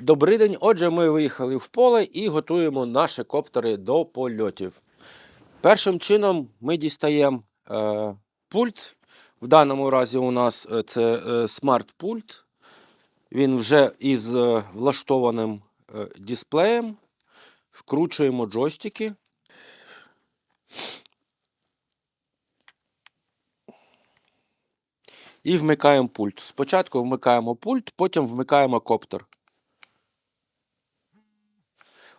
Добрий день. Отже, ми виїхали в поле і готуємо наші коптери до польотів. Першим чином ми дістаємо е, пульт. В даному разі у нас е, це е, смарт-пульт. Він вже із е, влаштованим е, дисплеєм. Вкручуємо джойстики. І вмикаємо пульт. Спочатку вмикаємо пульт, потім вмикаємо коптер.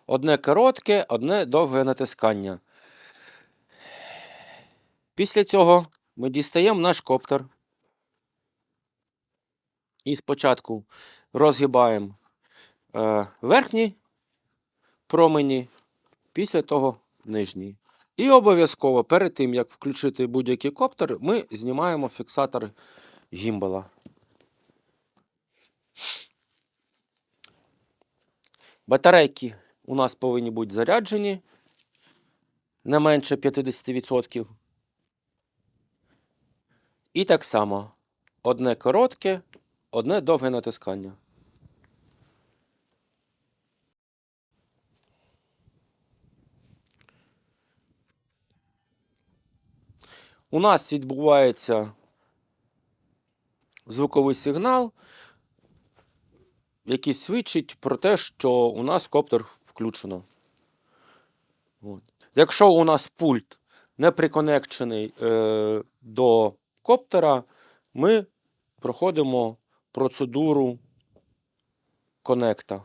Одне коротке, одне довге натискання. Після цього ми дістаємо наш коптер. І спочатку розгибаємо е, верхні промені, після того нижні. І обов'язково перед тим, як включити будь-який коптер, ми знімаємо фіксатор гімбала. Батарейки у нас повинні бути заряджені не менше 50%. І так само одне коротке, одне довге натискання. У нас відбувається звуковий сигнал, який свідчить про те, що у нас коптер включено. От. Якщо у нас пульт не приконекчений е, до коптера, ми проходимо процедуру конекта.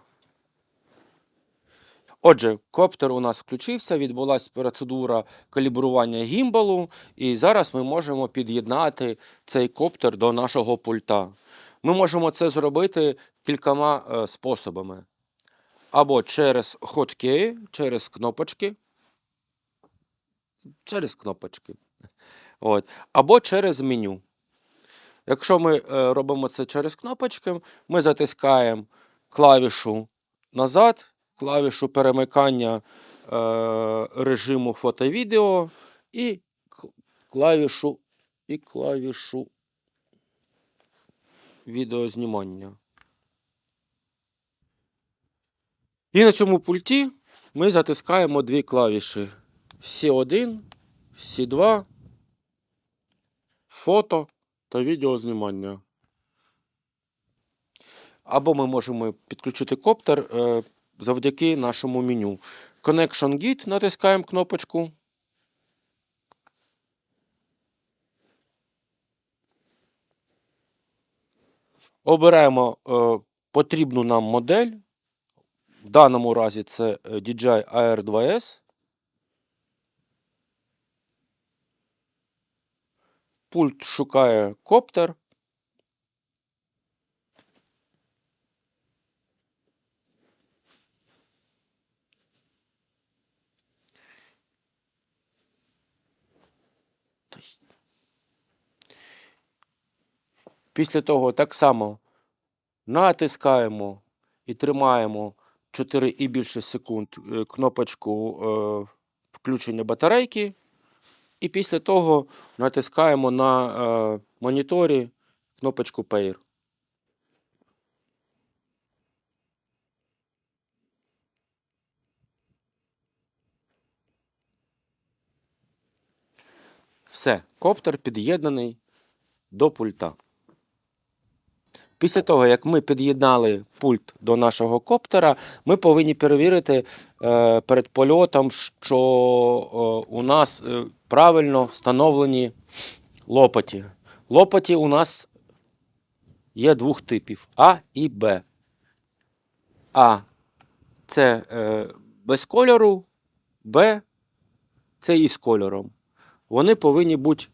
Отже, коптер у нас включився, відбулася процедура калібрування гімбалу, і зараз ми можемо під'єднати цей коптер до нашого пульта. Ми можемо це зробити кількома е, способами. Або через хотки, через кнопочки. Через кнопочки. От. Або через меню. Якщо ми е, робимо це через кнопочки, ми затискаємо клавішу назад, клавішу перемикання е, режиму фото-відео і клавішу, і клавішу відеознімання. І на цьому пульті ми затискаємо дві клавіші C1, C2, фото та відеознімання. Або ми можемо підключити коптер е, завдяки нашому меню. Connection Git натискаємо кнопочку. Обираємо е, потрібну нам модель. В даному разі це е, DJI AR2S. Пульт шукає коптер. Після того так само натискаємо і тримаємо 4 і більше секунд е, кнопочку е, включення батарейки. І після того натискаємо на е, моніторі кнопочку Pair. Все, коптер під'єднаний до пульта. Після того, як ми під'єднали пульт до нашого коптера, ми повинні перевірити е, перед польотом, що е, у нас е, правильно встановлені лопаті. Лопаті у нас є двох типів А і Б. А це без кольору, Б це із кольором. Вони повинні бути,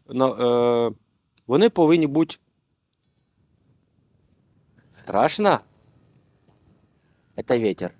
вони повинні бути Страшно? Это ветер.